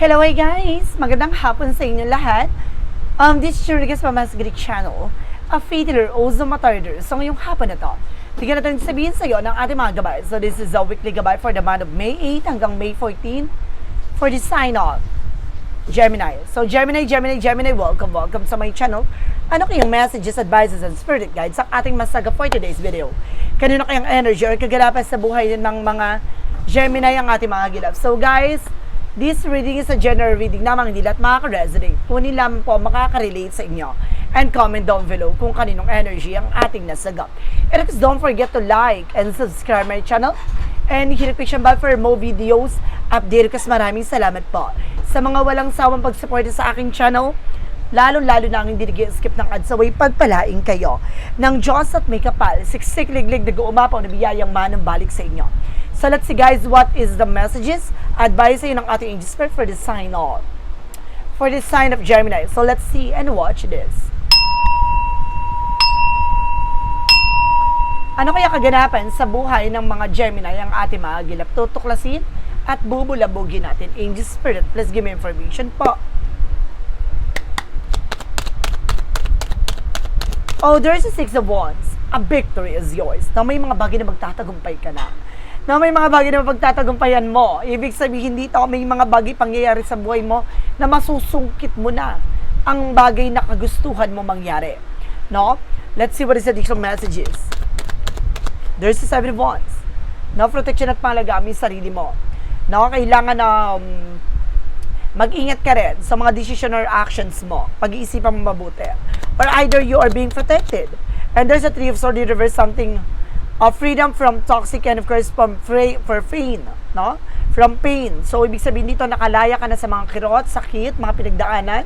Hello guys! Magandang hapon sa inyo lahat. Um, this is your Rigas Mamas Greek channel. A faith healer, also matarder. So ngayong hapon na to, bigyan natin sabihin sa iyo ng ating mga gabay. So this is a weekly gabay for the month of May 8 hanggang May 14 for the sign off. Gemini. So Gemini, Gemini, Gemini, welcome, welcome sa my channel. Ano kayong messages, advices, and spirit guides sa ating masaga for today's video? Kanino kayang energy or kagalapan sa buhay ng mga Gemini ang ating mga gilap? So guys, this reading is a general reading namang hindi lahat makaka-resonate. Kunin lamang po makaka-relate sa inyo. And comment down below kung kaninong energy ang ating nasagap. And please don't forget to like and subscribe my channel and hit the bell for more videos. Update kas maraming salamat po. Sa mga walang sawang pagsuporta sa aking channel, lalong-lalo na ang hindi nag-skip ng ads away, pagpalaing kayo ng Diyos at may kapal, siksik liglig na guumapaw na biyayang manang balik sa inyo. So let's see guys, what is the messages? Advice ng ating spirit for the sign of for the sign of Gemini. So let's see and watch this. Ano kaya kaganapan sa buhay ng mga Gemini ang ating mga gilap? Tutuklasin at bubulabugin natin. Angel Spirit, please give me information po. Oh, there's a Six of Wands. A victory is yours. Na may mga bagay na magtatagumpay ka na. Na may mga bagay na magtatagumpayan mo. Ibig sabihin dito, may mga bagay pangyayari sa buhay mo na masusungkit mo na ang bagay na kagustuhan mo mangyari. No? Let's see what is the additional messages. There's the seven of wands. No, protection at yung sarili mo. No, kailangan na um, mag-ingat ka rin sa mga decision or actions mo. Pag-iisipan mo mabuti. Or either you are being protected. And there's a three of swords reverse something of freedom from toxic and of course from fra- for pain, no? From pain. So, ibig sabihin dito, nakalaya ka na sa mga kirot, sakit, mga pinagdaanan.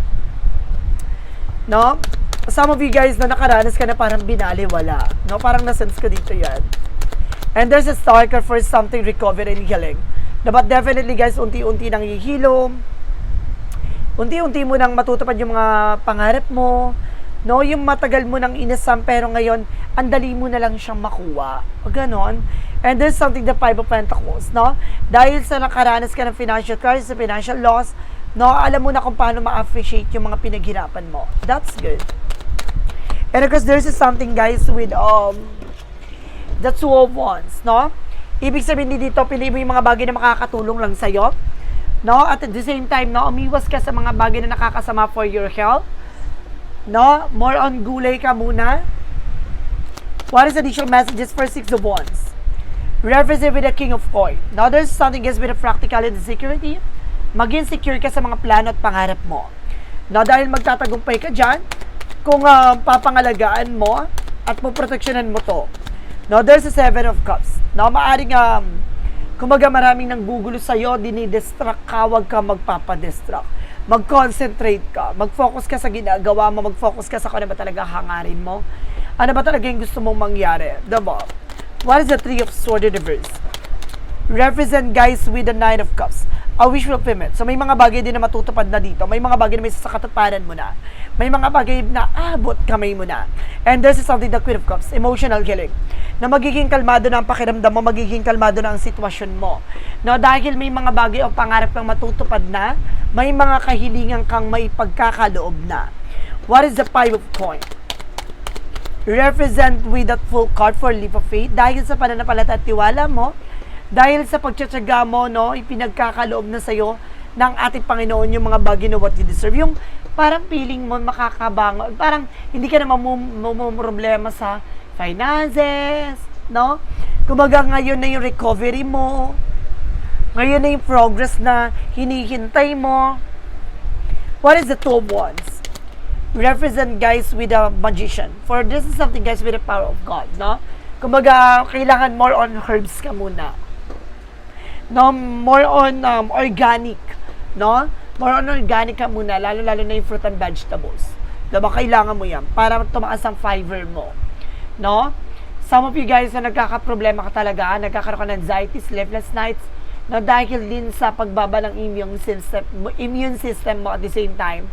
No? Some of you guys na nakaranas ka na parang binaliwala. No? Parang nasense ko dito yan. And there's a stalker for something recovery and healing. No, but definitely guys, unti-unti nang hihilom. Unti-unti mo nang matutupad yung mga pangarap mo. No, yung matagal mo nang inasam pero ngayon, ang dali mo na lang siyang makuha. O ganon. And there's something the Five of Pentacles, no? Dahil sa nakaranas ka ng financial crisis, financial loss, no, alam mo na kung paano ma-appreciate yung mga pinaghirapan mo. That's good. And of course, there's something guys with um, the two of wands, no? Ibig sabihin din dito, pili mo yung mga bagay na makakatulong lang sa'yo. No? At at the same time, no, umiwas ka sa mga bagay na nakakasama for your health. No? More on gulay ka muna. What is additional messages for Six of Wands? Represent with the King of Coin. Now, there's something else with the practicality and security. Maging secure ka sa mga plano at pangarap mo. Now, dahil magtatagumpay ka dyan, kung uh, papangalagaan mo at poproteksyonan mo to. Now, there's a Seven of Cups. Now, maaring, um, kumaga maraming nang gugulo sa'yo, dinidistract ka, huwag ka magpapadistract. Mag-concentrate ka, mag-focus ka sa ginagawa mo, mag-focus ka sa kung ano ba talaga hangarin mo. Ano ba talaga yung gusto mong mangyari? Diba? What is the Three of Swords in reverse? Represent guys with the Nine of Cups. A wish fulfillment. So may mga bagay din na matutupad na dito. May mga bagay na may sasakatuparan mo na. May mga bagay na abot kamay mo na. And this is something the Queen of Cups. Emotional healing. Na magiging kalmado na ang pakiramdam mo, magiging kalmado na ang sitwasyon mo. No, dahil may mga bagay o pangarap kang matutupad na, may mga kahilingan kang may pagkakaloob na. What is the Five of Coins? represent with that full card for leap of faith dahil sa pananampalataya at tiwala mo, dahil sa pagtsatsaga mo, no, ipinagkakaloob na sa'yo ng ating Panginoon yung mga bagay na what you deserve. Yung parang feeling mo makakabango, parang hindi ka na mamumroblema sa finances, no? Kumbaga ngayon na yung recovery mo, ngayon na yung progress na hinihintay mo. What is the two of wands? represent guys with a magician. For this is something guys with the power of God, no? Kumbaga, kailangan more on herbs ka muna. No, more on um, organic, no? More on organic ka muna, lalo-lalo na yung fruit and vegetables. Diba, kailangan mo yan para tumaas ang fiber mo. No? Some of you guys na nagkakaproblema ka talaga, nagkakaroon ka ng anxiety, sleepless nights, no, dahil din sa pagbaba ng immune system, immune system mo at the same time,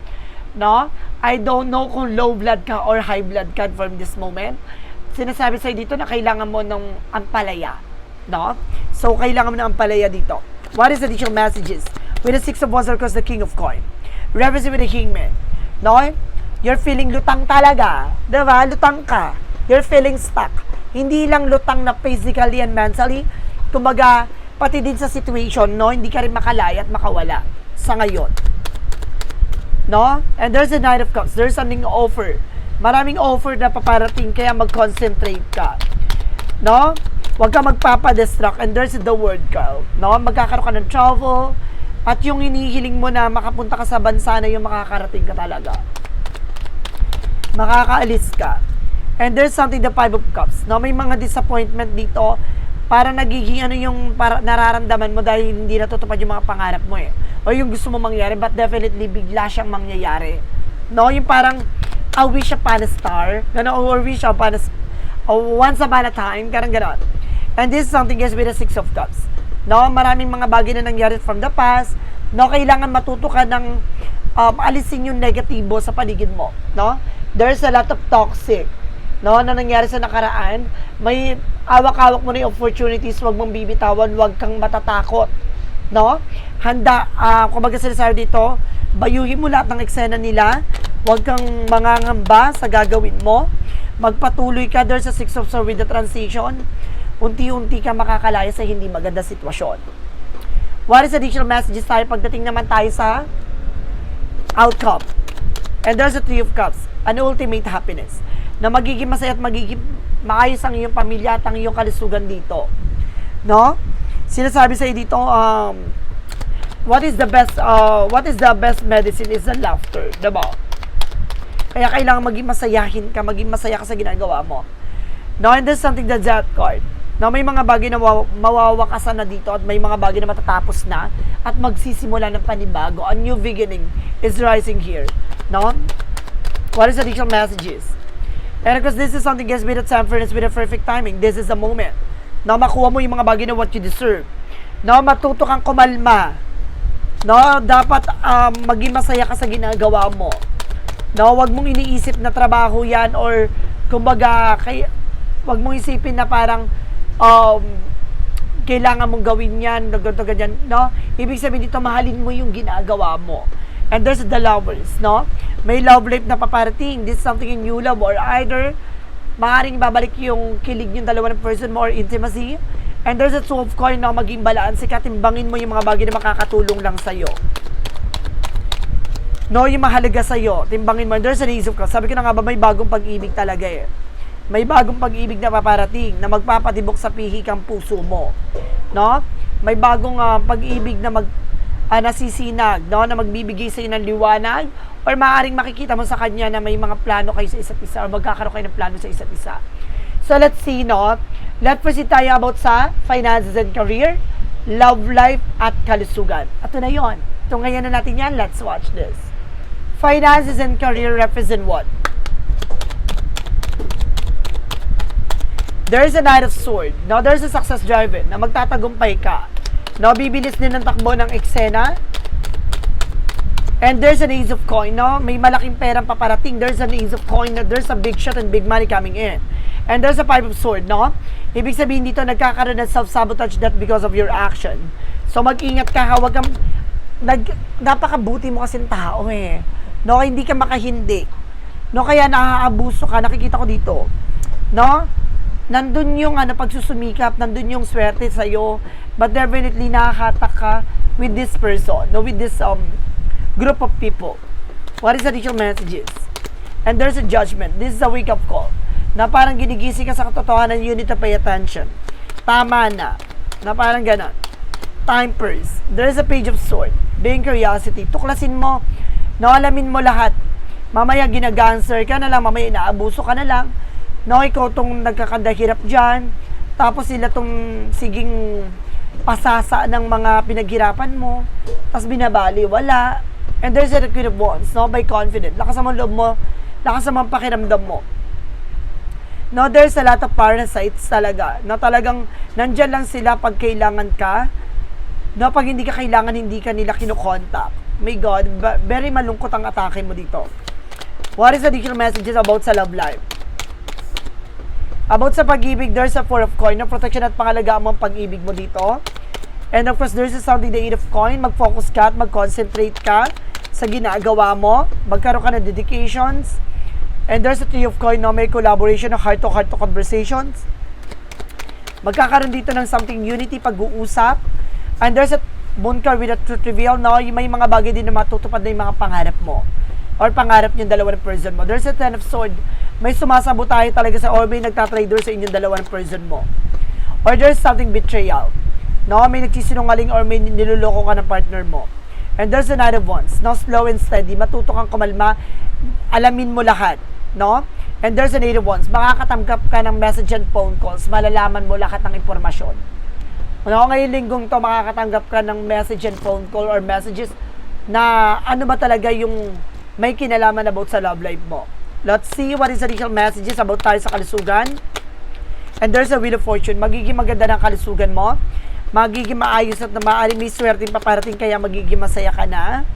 no? I don't know kung low blood ka or high blood ka from this moment. Sinasabi sa'yo dito na kailangan mo ng ampalaya, no? So, kailangan mo ng ampalaya dito. What is additional messages with the Six of Wands across the King of Coin. Represent with the Hangman. No? You're feeling lutang talaga. Diba? Lutang ka. You're feeling stuck. Hindi lang lutang na physically and mentally. Kumbaga, pati din sa situation, no? Hindi ka rin makalaya at makawala sa ngayon. No? And there's a Knight of Cups. There's something offer. Maraming offer na paparating, kaya mag-concentrate ka. No? Huwag ka magpapadistract. And there's the word call. No? Magkakaroon ka ng travel. At yung hinihiling mo na makapunta ka sa bansa na yung makakarating ka talaga. Makakaalis ka. And there's something, the Five of Cups. No? May mga disappointment dito. Para nagiging ano yung para, nararamdaman mo dahil hindi natutupad yung mga pangarap mo eh. O yung gusto mo mangyari, but definitely bigla siyang mangyayari. No? Yung parang, I wish upon a star. Gano'n, or wish upon a, o once upon a time. Garang ganon. And this is something guys with the Six of Cups. No? Maraming mga bagay na nangyari from the past. No? Kailangan matuto ka ng um, alisin yung negatibo sa paligid mo. No? There's a lot of toxic no, na nangyari sa nakaraan, may awak-awak mo na yung opportunities, wag mong bibitawan, wag kang matatakot. No? Handa, uh, kumbaga sinasabi dito, bayuhin mo lahat ng eksena nila, wag kang mangangamba sa gagawin mo, magpatuloy ka there sa Six of Swords with the transition, unti-unti ka makakalaya sa hindi maganda sitwasyon. What is additional messages tayo pagdating naman tayo sa outcome? And there's a Three of Cups, an ultimate happiness na magiging masaya at magiging maayos ang iyong pamilya at ang iyong kalusugan dito. No? Sinasabi sa dito, um, what is the best, uh, what is the best medicine is the laughter. Diba? Kaya kailangan maging masayahin ka, maging masaya ka sa ginagawa mo. No? And there's something the Death card. No, may mga bagay na mawawakasan na dito at may mga bagay na matatapos na at magsisimula ng panibago. A new beginning is rising here. No? What is additional messages? And because this is something guys with a time for with a perfect timing. This is the moment. Na makuha mo yung mga bagay na what you deserve. Na matuto kang kumalma. No, dapat um, maging masaya ka sa ginagawa mo. No, wag mong iniisip na trabaho 'yan or kumbaga kay wag mong isipin na parang um, kailangan mong gawin 'yan, ganito ganyan, no? Ibig sabihin dito mahalin mo yung ginagawa mo. And there's the lovers, no? May love life na paparating. This is something in new love or either maaaring babalik yung kilig yung dalawa ng person mo or intimacy. And there's a two of coin na maging balanse ka, timbangin mo yung mga bagay na makakatulong lang sa'yo. No, yung mahalaga sa'yo, timbangin mo. And there's an ace of cups. Sabi ko na nga ba, may bagong pag-ibig talaga eh. May bagong pag-ibig na paparating na magpapatibok sa pihik ang puso mo. No? May bagong uh, pag-ibig na mag uh, nasisinag, no, na magbibigay sa iyo ng liwanag or maaaring makikita mo sa kanya na may mga plano kayo sa isa't isa or magkakaroon kayo ng plano sa isa't isa. So let's see, no? Let's proceed tayo about sa finances and career, love life, at kalusugan. Ito na yon. Ito ngayon na natin yan. Let's watch this. Finances and career represent what? There's a Knight of Sword. No, there's a success driven na magtatagumpay ka No, bibilis din ng takbo ng eksena. And there's an ace of coin, no? May malaking perang paparating. There's an ace of coin. There's a big shot and big money coming in. And there's a five of sword, no? Ibig sabihin dito, nagkakaroon ng self-sabotage that because of your action. So, mag-ingat ka, huwag kang, nag, napakabuti mo kasing tao eh. No, hindi ka makahindi. No, kaya naaabuso ka, nakikita ko dito. No? Nandun yung ano, pagsusumikap, nandun yung swerte sa'yo, but definitely nakakatak ka with this person, no, with this um, group of people. What is the additional messages? And there's a judgment. This is a wake-up call. Na parang ginigising ka sa katotohanan, you need to pay attention. Tama na. Na parang ganon. Time first. There's a page of sword. Being curiosity. Tuklasin mo. No, alamin mo lahat. Mamaya ginaganser ka na lang. Mamaya inaabuso ka na lang. No, ikaw tong nagkakandahirap dyan. Tapos sila tong siging pasasa ng mga pinaghirapan mo, tapos binabali, wala. And there's a of Wands, no? By confident. Lakas ang loob mo, lakas ang pakiramdam mo. No, there's a lot of parasites talaga. No, talagang nandyan lang sila pag kailangan ka. No, pag hindi ka kailangan, hindi ka nila kinukontak. My God, very malungkot ang atake mo dito. What is the additional messages about sa love life? About sa pag-ibig, there's a four of coin, no? protection at pangalagaan mo ang pag-ibig mo dito. And of course, there's something the eight of coin. Mag-focus ka at mag-concentrate ka sa ginagawa mo. Magkaroon ka ng dedications. And there's a three of coin, no? May collaboration ng heart-to-heart to conversations. Magkakaroon dito ng something unity, pag-uusap. And there's a moon card with a truth reveal, no? May mga bagay din na matutupad na yung mga pangarap mo. Or pangarap yung dalawa ng person mo. There's a ten of sword. May sumasabo tayo talaga sa or may nagtatrader sa inyong dalawa ng person mo. Or there's something betrayal. No, may nagsisinungaling or may niloloko ka ng partner mo. And there's a night of wands. No, slow and steady. Matuto kang kumalma. Alamin mo lahat. No? And there's an eight of wands. Makakatanggap ka ng message and phone calls. Malalaman mo lahat ng impormasyon. No, ngayong linggong to, makakatanggap ka ng message and phone call or messages na ano ba talaga yung may kinalaman about sa love life mo. Let's see what is the additional messages about tayo sa kalusugan. And there's a wheel of fortune. Magiging maganda ng kalusugan mo. Magiging maayos at maaaring may swerte paparating kaya magiging masaya ka na.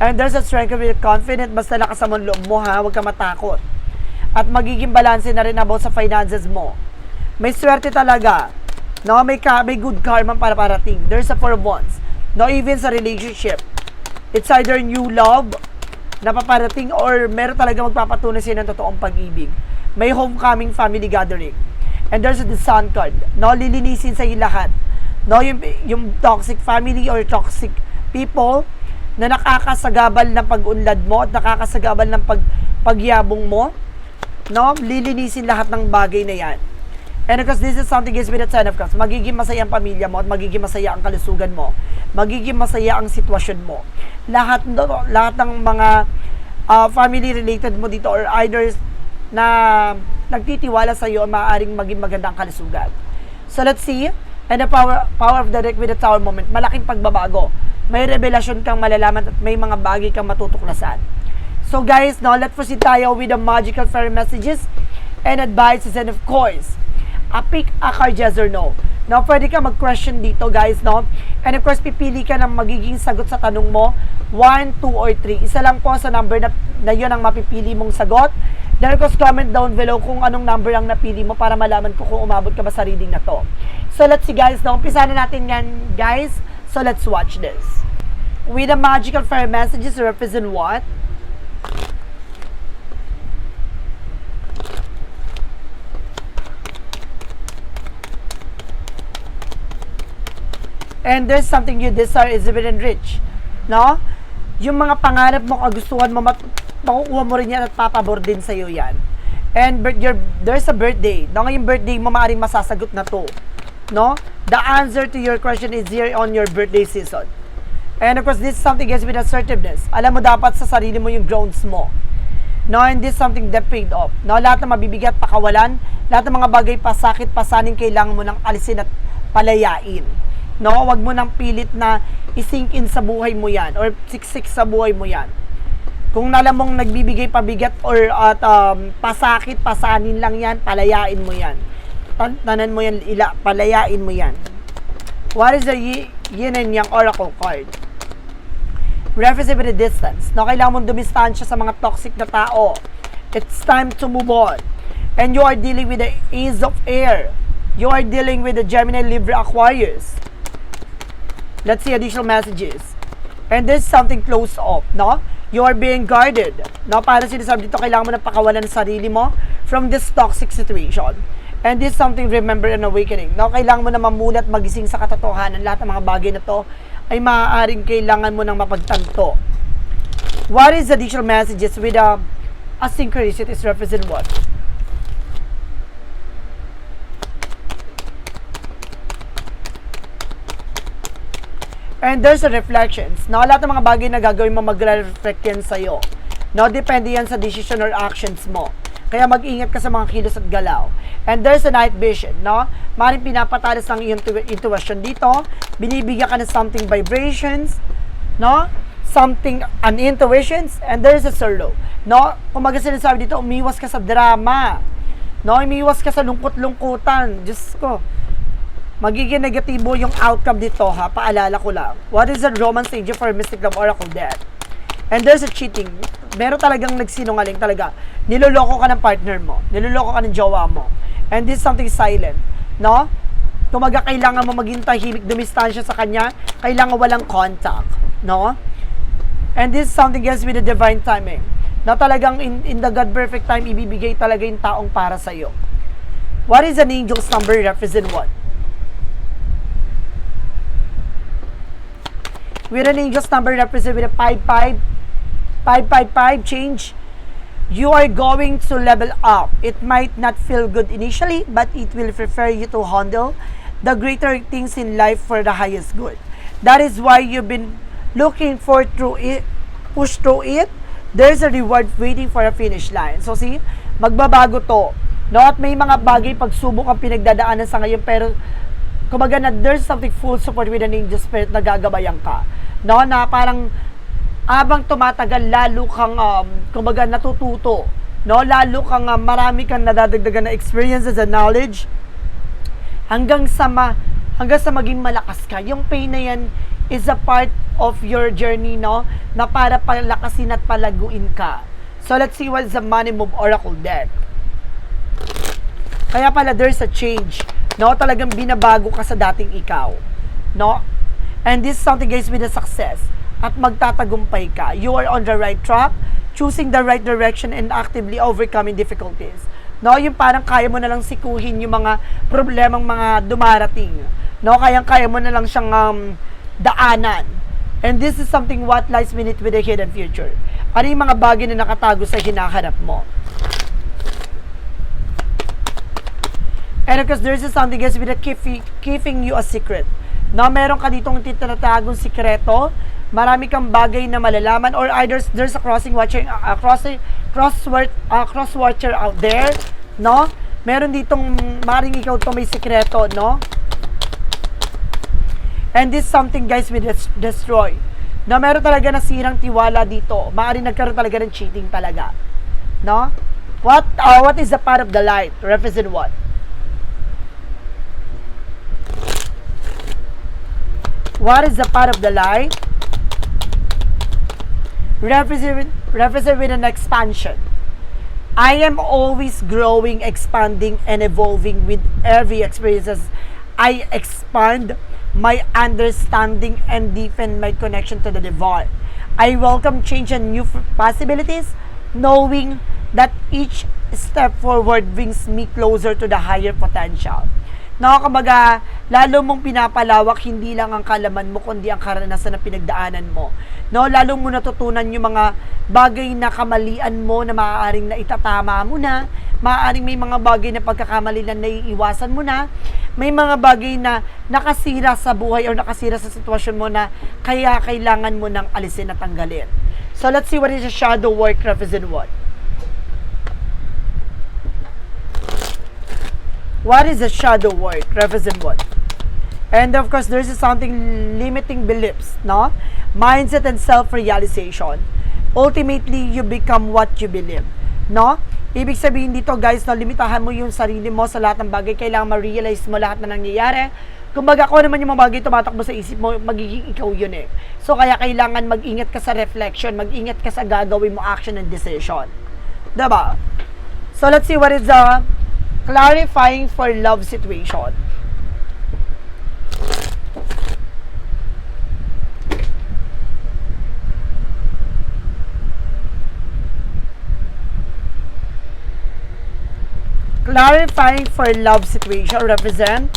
And there's a strength of your confident. Basta lakas mo loob mo ha. Huwag ka matakot. At magiging balanse na rin about sa finances mo. May swerte talaga. No, may, ka, may good karma para parating. There's a four wands. No, even sa relationship. It's either new love na paparating or meron talaga magpapatunay sa'yo ng totoong pag-ibig. May homecoming family gathering. And there's the sun card. No, lilinisin sa'yo lahat. No, yung, yung toxic family or toxic people na nakakasagabal ng pag-unlad mo at nakakasagabal ng pag, pagyabong mo. No, lilinisin lahat ng bagay na yan. And because this is something is with the Ten of Cups, magiging masaya ang pamilya mo at magiging masaya ang kalusugan mo. Magiging masaya ang sitwasyon mo. Lahat, no, lahat ng mga uh, family related mo dito or either na nagtitiwala sa iyo maaaring maging magandang kalusugan. So let's see. And the power, power of the deck with the tower moment, malaking pagbabago. May revelasyon kang malalaman at may mga bagay kang matutuklasan. So guys, now let's proceed tayo with the magical fairy messages and advices and of course, a pick a card yes or no. Now, pwede ka mag-question dito guys, no? And of course, pipili ka ng magiging sagot sa tanong mo, 1, 2, or 3. Isa lang po sa number na, na yun ang mapipili mong sagot. Then of course, comment down below kung anong number ang napili mo para malaman ko kung umabot ka ba sa reading na to. So let's see guys, no? Umpisa na natin yan guys. So let's watch this. With the magical fairy messages represent what? And there's something you desire is even rich. No? Yung mga pangarap mo, kagustuhan mo, makukuha mo rin yan at papabor din sa'yo yan. And bir- your, there's a birthday. No, ngayong birthday mo, maaaring masasagot na to. No? The answer to your question is here on your birthday season. And of course, this is something else with assertiveness. Alam mo dapat sa sarili mo yung grounds mo. No, and this is something that paid off. No, lahat ng mabibigat, pakawalan, lahat ng mga bagay pasakit, pasanin, kailangan mo nang alisin at palayain. No, wag mo nang pilit na isink in sa buhay mo yan or siksik sa buhay mo yan. Kung alam mong nagbibigay pabigat or at um, pasakit, pasanin lang yan, palayain mo yan. Tan- tanan mo yan, ila, palayain mo yan. What is the yin and yang oracle card? reference with a distance. No, kailangan mong dumistansya sa mga toxic na tao. It's time to move on. And you are dealing with the Ace of Air. You are dealing with the Gemini, Libra, Aquarius. Let's see additional messages. And there's something close up, no? You are being guarded. No, para sinasabi dito, kailangan mo na pakawalan ng sarili mo from this toxic situation. And this is something remember and awakening. No, kailangan mo na mamulat, magising sa katotohanan. Lahat ng mga bagay na to ay maaaring kailangan mo nang mapagtanto. What is additional messages with a, a synchronicities represent what? And there's reflections. No, lahat ng mga bagay na gagawin mo magre-reflect yan sa'yo. No, depende yan sa decision or actions mo. Kaya mag-ingat ka sa mga kilos at galaw. And there's a night vision, no? Maring pinapatalas ng iyong intu- intuition dito. Binibigyan ka ng something vibrations, no? Something, an intuitions, and there's a solo. No? Kung mag sinasabi dito, umiwas ka sa drama. No? Umiwas ka sa lungkot-lungkutan. Diyos ko magiging negatibo yung outcome dito ha, paalala ko lang. What is the romance angel for Mystic Love Oracle Death? And there's a cheating. Meron talagang nagsinungaling talaga. Niloloko ka ng partner mo. Niloloko ka ng jowa mo. And this is something silent. No? Kumaga kailangan mo maging tahimik, dumistansya sa kanya, kailangan walang contact, no? And this is something else with the divine timing. Na talagang in, in the God perfect time, ibibigay talaga yung taong para sa iyo. What is an angel's number represent what? With an angel's number represent with a 5-5, 555 change, you are going to level up. It might not feel good initially, but it will prepare you to handle the greater things in life for the highest good. That is why you've been looking for through it, push through it. There's a reward waiting for a finish line. So see, magbabago to. No, at may mga bagay pagsubok ang pinagdadaanan sa ngayon pero kumbaga na there's something full support with an angel spirit na gagabayan ka. No, na parang abang tumatagal, lalo kang, um, kumbaga, natututo. No? Lalo kang, um, marami kang nadadagdagan na experiences and knowledge hanggang sa ma, hanggang sa maging malakas ka. Yung pain na yan is a part of your journey, no? Na para palakasin at palaguin ka. So, let's see what's the money move oracle deck. Kaya pala, there's a change. No? Talagang binabago ka sa dating ikaw. No? And this is something guys with a success. At magtatagumpay ka. You are on the right track, choosing the right direction and actively overcoming difficulties. No, yung parang kaya mo na lang sikuhin yung mga problemang mga dumarating. No, kayang kaya mo na lang siyang um, daanan. And this is something what lies beneath with the hidden future. Ano yung mga bagay na nakatago sa hinaharap mo? And of course, there's something else with a keeping, keeping you a secret. No, meron ka ditong titatagong sikreto, marami kang bagay na malalaman or either there's a crossing watcher uh, crossing cross uh, cross watcher out there, no? Meron ditong maring ikaw to may sikreto, no? And this something guys will des- destroy. Na meron talaga nasirang tiwala dito. Maaring nagkaroon talaga ng cheating talaga. No? What uh, what is the part of the light? Represent what? What is the part of the light? Represent, represent with an expansion. I am always growing, expanding, and evolving with every experiences. I expand my understanding and deepen my connection to the divine. I welcome change and new possibilities, knowing that each step forward brings me closer to the higher potential. No, kumbaga, lalo mong pinapalawak hindi lang ang kalaman mo kundi ang karanasan na pinagdaanan mo. No, lalo mo natutunan yung mga bagay na kamalian mo na maaaring na itatama mo na, maaaring may mga bagay na pagkakamali na naiiwasan mo na, may mga bagay na nakasira sa buhay o nakasira sa sitwasyon mo na kaya kailangan mo nang alisin at tanggalin. So let's see what is the shadow work represent what. What is the shadow work? Represent what? And of course, there's something limiting beliefs, no? Mindset and self-realization. Ultimately, you become what you believe, no? Ibig sabihin dito, guys, no, limitahan mo yung sarili mo sa lahat ng bagay. Kailangan ma-realize mo lahat na nangyayari. Kung naman yung mga bagay tumatakbo sa isip mo, magiging ikaw yun eh. So, kaya kailangan mag-ingat ka sa reflection, mag-ingat ka sa gagawin mo action and decision. Diba? So, let's see what is the clarifying for love situation. Clarifying for love situation represent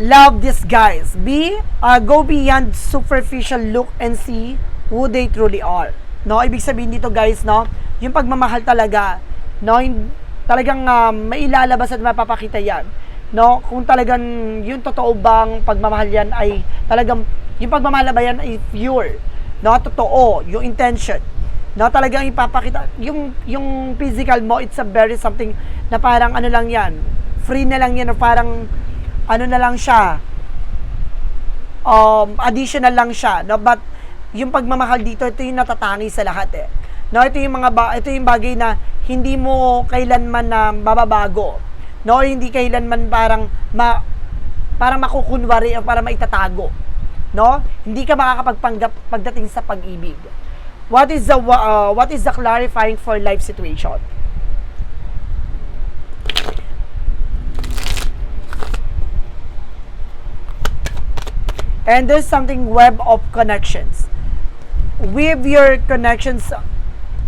love disguise. B, uh, go beyond superficial look and see who they truly are. No, ibig sabihin dito guys, no, yung pagmamahal talaga, no, yung, talagang uh, mailalabas at mapapakita yan. No, kung talagang yung totoo bang pagmamahal yan ay talagang yung pagmamahal ba yan ay pure. No, totoo, yung intention. No, talagang ipapakita yung yung physical mo it's a very something na parang ano lang yan. Free na lang yan, parang ano na lang siya. Um, additional lang siya, no? But yung pagmamahal dito, ito yung natatangi sa lahat eh. No, ito yung mga ba, ito yung bagay na hindi mo kailanman na mababago. No, hindi kailanman parang ma parang makukunwari o para maitatago. No? Hindi ka makakapagpanggap pagdating sa pag-ibig. What is the uh, what is the clarifying for life situation? And there's something web of connections. Weave your connections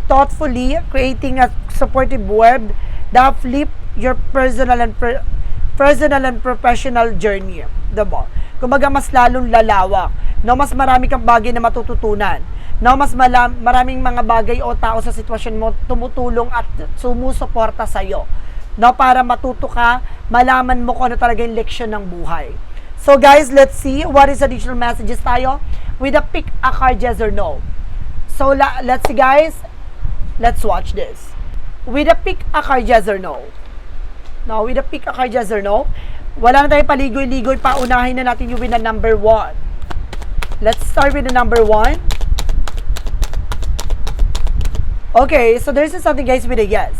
thoughtfully, creating a supportive web that flip your personal and per- personal and professional journey. the Diba? Kumbaga, mas lalong lalawak. No, mas marami kang bagay na matututunan No, mas mala- maraming mga bagay o tao sa sitwasyon mo tumutulong at sumusuporta sa iyo. No, para matuto ka, malaman mo kung ano talaga yung leksyon ng buhay. So guys, let's see what is additional messages tayo with a pick a card yes or no. So la- let's see guys, let's watch this. With a pick a card yes or no. No, with a pick a card yes or no. Wala na tayo paligoy-ligoy pa. Unahin na natin yung with the number one. Let's start with the number one. Okay, so there's something guys with a yes.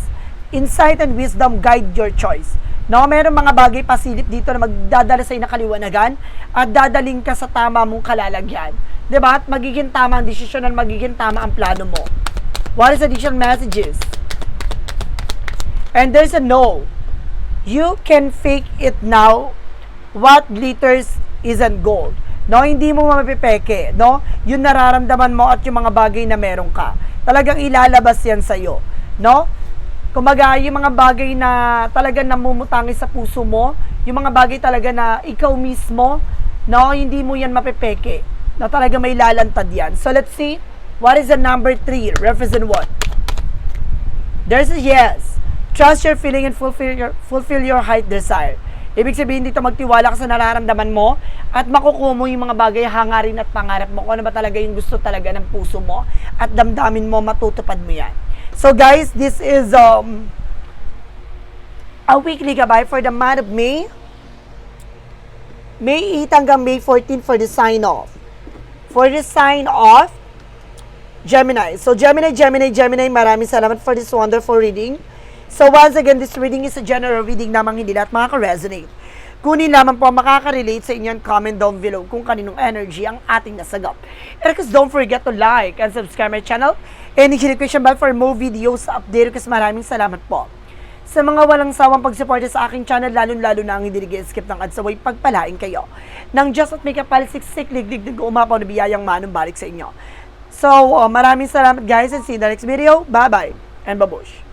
Insight and wisdom guide your choice. No, meron mga bagay pasilip dito na magdadala sa na kaliwanagan at dadaling ka sa tama mong kalalagyan. ba? At magiging tama ang desisyon at magiging tama ang plano mo. What is additional messages? And there's a no. You can fake it now. What glitters isn't gold. No, hindi mo mapipeke, no? Yung nararamdaman mo at yung mga bagay na meron ka. Talagang ilalabas yan sa'yo, no? Kumaga, yung mga bagay na talagang namumutangi sa puso mo, yung mga bagay talaga na ikaw mismo, no, hindi mo yan mapipeke. No, talaga may lalantad yan. So, let's see. What is the number three? Represent what? There's a yes. Trust your feeling and fulfill your, fulfill your heart desire. Ibig sabihin dito, magtiwala ka sa nararamdaman mo at makukuha mo yung mga bagay, hangarin at pangarap mo. Kung ano ba talaga yung gusto talaga ng puso mo at damdamin mo, matutupad mo yan. So guys, this is um, a weekly gabay for the month of May. May 8 hanggang May 14 for the sign off. For the sign off, Gemini. So Gemini, Gemini, Gemini, maraming salamat for this wonderful reading. So once again, this reading is a general reading namang hindi lahat makaka-resonate. Kunin lamang po makaka-relate sa inyo comment down below kung kaninong energy ang ating nasagap. And because don't forget to like and subscribe my channel and hit the notification bell for more videos update kasi maraming salamat po. Sa mga walang sawang pagsuporta sa aking channel, lalo-lalo na ang hindi nag-skip ng ads away, pagpalain kayo. Nang just at may kapalisiksik, liglig, umapaw na biyayang manong balik sa inyo. So, uh, maraming salamat guys and see you in the next video. Bye-bye and babush.